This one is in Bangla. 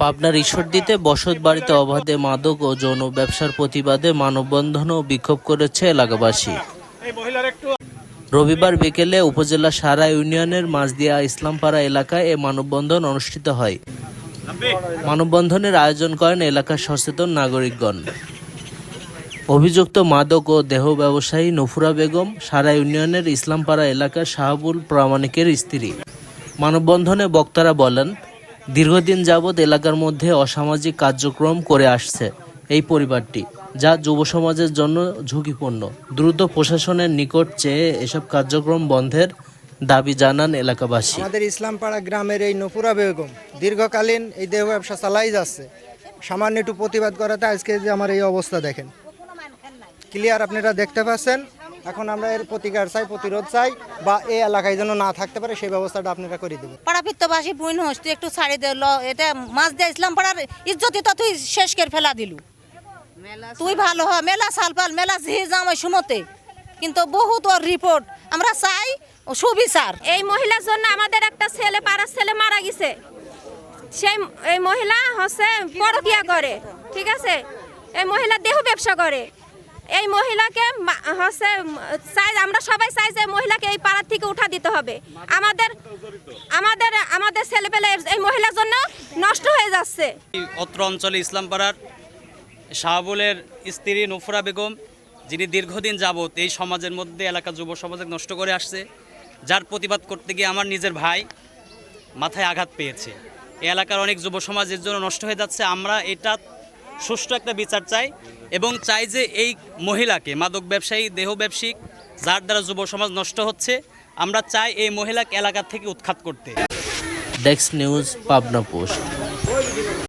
পাবনার ঈশ্বরদীতে বসত বাড়িতে অবাধে মাদক ও যৌন ব্যবসার প্রতিবাদে মানববন্ধন ও বিক্ষোভ করেছে এলাকাবাসী। রবিবার বিকেলে উপজেলা সারা ইউনিয়নের মাঝদিয়া ইসলামপাড়া এলাকায় এ মানববন্ধন অনুষ্ঠিত হয়। মানববন্ধনের আয়োজন করেন এলাকার সচেতন নাগরিকগণ। অভিযুক্ত মাদক ও দেহ ব্যবসায়ী নফুরা বেগম সারা ইউনিয়নের ইসলামপাড়া এলাকার শাহাবুল প্রামাণিকের স্ত্রী। মানববন্ধনে বক্তারা বলেন দীর্ঘদিন যাবৎ এলাকার মধ্যে অসামাজিক কার্যক্রম করে আসছে এই পরিবারটি, যা যুব সমাজের জন্য ঝুঁকিপূর্ণ। দ্রুত প্রশাসনের নিকট চেয়ে এসব কার্যক্রম বন্ধের দাবি জানান এলাকাবাসী। আমাদের ইসলামপাড়া গ্রামের এই নপুরা বেগম দীর্ঘকালীন এই দেহ ব্যবসা চালাই যাচ্ছে। সামান্য একটু প্রতিবাদ করাতে আজকে যে আমার এই অবস্থা দেখেন। ক্লিয়ার আপনারা দেখতে পাচ্ছেন? এখন আমরা এর প্রতিকার চাই প্রতিরোধ চাই বা এই এলাকায় যেন না থাকতে পারে সেই ব্যবস্থাটা আপনারা করে দেবেন। পাড়াপিত্তবাসী বুইন হোস তুই একটু ছাড়ি দে ল এটা মাছ দিয়ে ইসলাম পাড়ার ইজ্জতি তো তুই শেষ করে ফেলা দিলু। তুই ভালো হ মেলা সালপাল মেলা ঝি জামাই শুনোতে কিন্তু বহুত ওর রিপোর্ট আমরা চাই ও সুবিচার। এই মহিলার জন্য আমাদের একটা ছেলে পাড়ার ছেলে মারা গেছে। সেই এই মহিলা হচ্ছে পরকিয়া করে ঠিক আছে? এই মহিলা দেহ ব্যবসা করে। এই মহিলাকে হচ্ছে চাই আমরা সবাই চাই যে মহিলাকে এই পাড়ার থেকে উঠা দিতে হবে। আমাদের আমাদের আমাদের ছেলেপেলে এই মহিলার জন্য নষ্ট হয়ে যাচ্ছে। অত্র অঞ্চলে ইসলামপাড়ার শাহাবুলের স্ত্রী নুফরা বেগম, যিনি দীর্ঘদিন যাবৎ এই সমাজের মধ্যে এলাকা যুব সমাজে নষ্ট করে আসছে, যার প্রতিবাদ করতে গিয়ে আমার নিজের ভাই মাথায় আঘাত পেয়েছে। এলাকার অনেক যুব সমাজের জন্য নষ্ট হয়ে যাচ্ছে। আমরা এটা সুষ্ঠু একটা বিচার চাই এবং চাই যে এই মহিলাকে, মাদক ব্যবসায়ী, দেহ ব্যবসায়িক যার দ্বারা যুব সমাজ নষ্ট হচ্ছে, আমরা চাই এই মহিলাকে এলাকা থেকে উৎখাত করতে। ডেক্স নিউজ পাবনা পোস্ট